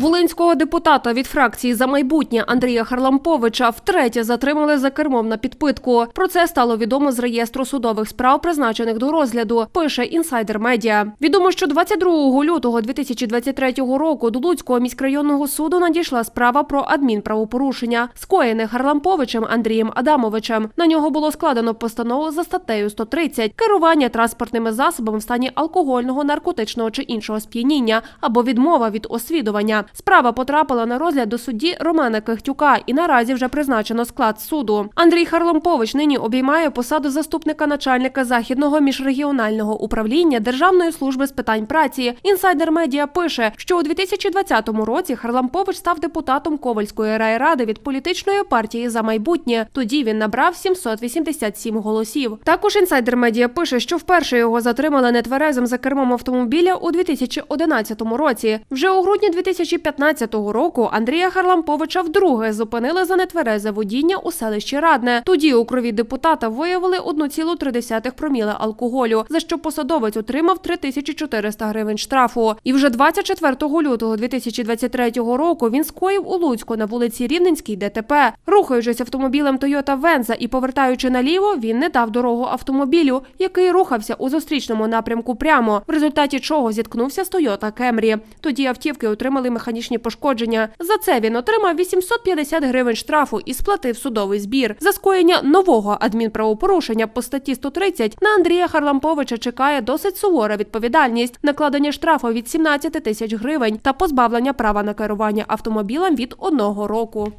Волинського депутата від фракції за майбутнє Андрія Харламповича втретє затримали за кермом на підпитку. Про це стало відомо з реєстру судових справ, призначених до розгляду. Пише інсайдер медіа. Відомо, що 22 лютого 2023 року до Луцького міськрайонного суду надійшла справа про адмінправопорушення, скоєне Харламповичем Андрієм Адамовичем. На нього було складено постанову за статтею 130 керування транспортними засобами в стані алкогольного, наркотичного чи іншого сп'яніння або відмова від освідування. Справа потрапила на розгляд до судді Романа Кихтюка і наразі вже призначено склад суду. Андрій Харлампович нині обіймає посаду заступника начальника західного міжрегіонального управління Державної служби з питань праці. Інсайдер медіа пише, що у 2020 році Харлампович став депутатом Ковальської райради від політичної партії за майбутнє. Тоді він набрав 787 голосів. Також інсайдер медіа пише, що вперше його затримали нетверезим за кермом автомобіля у 2011 році. Вже у грудні 2015 року Андрія Харламповича вдруге зупинили за нетверезе водіння у селищі Радне. Тоді у крові депутата виявили 1,3 проміли алкоголю, за що посадовець отримав 3400 гривень штрафу. І вже 24 лютого 2023 року він скоїв у Луцьку на вулиці Рівненській ДТП. Рухаючись автомобілем Toyota Venza і повертаючи наліво, він не дав дорогу автомобілю, який рухався у зустрічному напрямку прямо, в результаті чого зіткнувся з Toyota Camry. Тоді автівки отримали механічні пошкодження. За це він отримав 850 гривень штрафу і сплатив судовий збір. За скоєння нового адмінправопорушення по статті 130 на Андрія Харламповича чекає досить сувора відповідальність, накладення штрафу від 17 тисяч гривень та позбавлення права на керування автомобілем від одного року.